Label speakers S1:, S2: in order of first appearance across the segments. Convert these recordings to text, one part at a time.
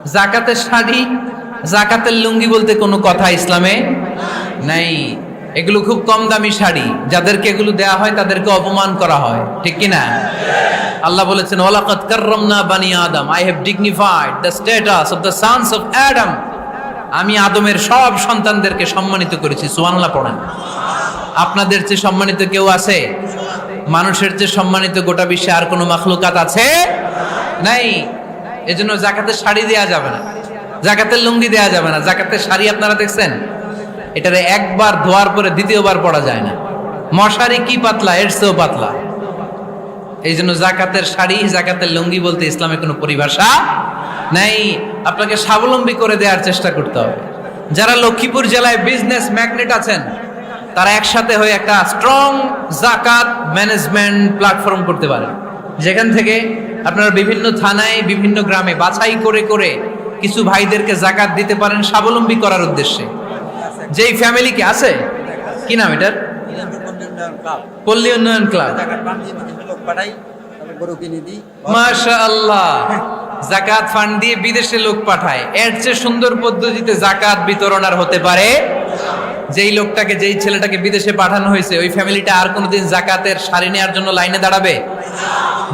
S1: জাকাতের শাড়ি, জাকাতের লুঙ্গি বলতে কোনো কথা ইসলামে নাই। এগুলো খুব কম দামি শাড়ি, যাদেরকে এগুলো দেয়া হয় তাদেরকে অপমান করা হয়, ঠিক কি না আল্লাহ বলেছেন, ওয়ালাকাদ কাররামনা বানি আদম I have dignified the status of the sons of Adam আমি আদমের সব সন্তানদেরকে সম্মানিত করেছি, সুবহানাল্লাহ পড়েন। আপনাদের চেয়ে সম্মানিত কেউ আছে? মানুষের চেয়ে সম্মানিত গোটা বিশ্বে আর কোনো মাখলুকাত আছে? নাই। এজন্য জাকাতের শাড়ি দেয়া যাবে না। জাকাতের লুঙ্গি দেয়া যাবে না। জাকাতের শাড়ি আপনারা দেখছেন? এটারে একবার ধোয়ার পরে দ্বিতীয়বার পড়া যায় না। মশারি কি পাতলা, এর চেয়েও পাতলা। এই জন্য জাকাতের শাড়ি, জাকাতের লুঙ্গি বলতে ইসলামে কোনো পরিভাষা নাই। আপনাকে স্বাবলম্বী করে দেওয়ার চেষ্টা করতে হবে। যারা লক্ষ্মীপুর জেলায় বিজনেস ম্যাগনেট আছেন, তারা একসাথে হয়ে একটা স্ট্রং জাকাত ম্যানেজমেন্ট প্ল্যাটফর্ম করতে পারেন। যেখান থেকে আপনারা বিভিন্ন থানায়, বিভিন্ন গ্রামে বাছাই করে করে কিছু ভাইদেরকে জাকাত দিতে পারেন স্বাবলম্বী করার উদ্দেশ্যে। যেই ফ্যামিলি কি আছে? কি নাম এটার? পল্লী উন্নয়ন ক্লাব। জাকাত ফান্ড দিয়ে বিদেশে লোক পাঠায়। এর চেয়ে সুন্দর পদ্ধতিতে জাকাত বিতরণ আর হতে পারে যেই লোকটাকে, যেই ছেলেটাকে বিদেশে পাঠানো হয়েছে, ওই ফ্যামিলিটা আর কোনোদিন জাকাতের শাড়ি নেওয়ার জন্য লাইনে দাঁড়াবে?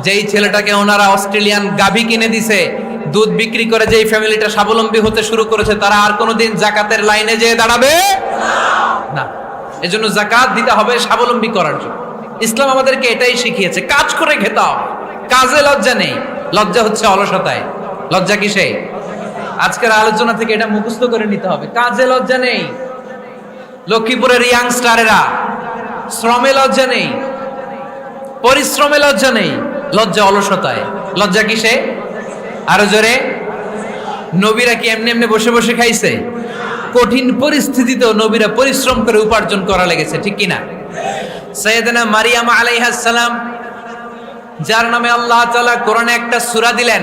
S1: যেই ছেলেটাকে ওনারা অস্ট্রেলিয়ান গাভী কিনে দিছে, দুধ বিক্রি করে যেই ফ্যামিলিটা স্বাবলম্বী হতে শুরু করেছে, তারা আর কোনোদিন জাকাতের লাইনে যেয়ে দাঁড়াবে? না। এজন্য জাকাত দিতে হবে স্বাবলম্বী করার জন্য। ইসলাম আমাদেরকে এটাই শিখিয়েছে, কাজ করে খেতাও কাজে লজ্জা নেই। লজ্জা হচ্ছে অলসতায়। লজ্জা কিসে আজকের আলোচনা থেকে এটা মুখস্থ করে নিতে হবে। কাজে লজ্জা নেই। লক্ষ্মীপুরের ইয়াংস্টারেরা শ্রমে লজ্জা নেই, পরিশ্রমে লজ্জা নেই, লজ্জা অলসতায়। লজ্জা কিসে? আরও জোরে। নবীরা কি এমনি এমনি বসে বসে খাইছে? কঠিন পরিস্থিতিতেও নবীরা পরিশ্রম করে উপার্জন করা লেগেছে, ঠিক কিনা? সৈয়দনা মারিয়াম আলাইহাস সালাম, যার নামে আল্লাহ তাআলা কোরআনে একটা সূরা দিলেন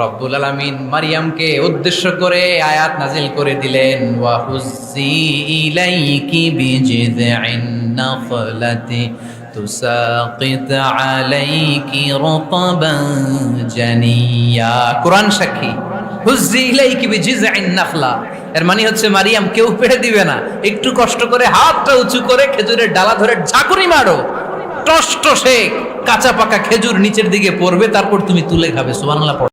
S1: রব্বুল আলামিন মারিয়ামকে উদ্দেশ্য করে আয়াত নাজিল করে দিলেন, ওয়া হুজ্জি ইলাইকি বিজিযিন নাখলাতি তুসাকিত আলাইকি রতবান জানিয়া। কোরআন সাক্ষী, হুজ্জি ইলাইকি বিজিযিন নাখলা এর মানে হচ্ছে মারিয়াম কেউ পেড়ে দিবে না। একটু কষ্ট করে হাতটা উঁচু করে খেজুরের ডালা ধরে ঝাঁকুনি মারো। টস টসে কাঁচা পাকা খেজুর নিচের দিকে পড়বে, তারপর তুমি তুলে খাবে। সুবহানাল্লাহ।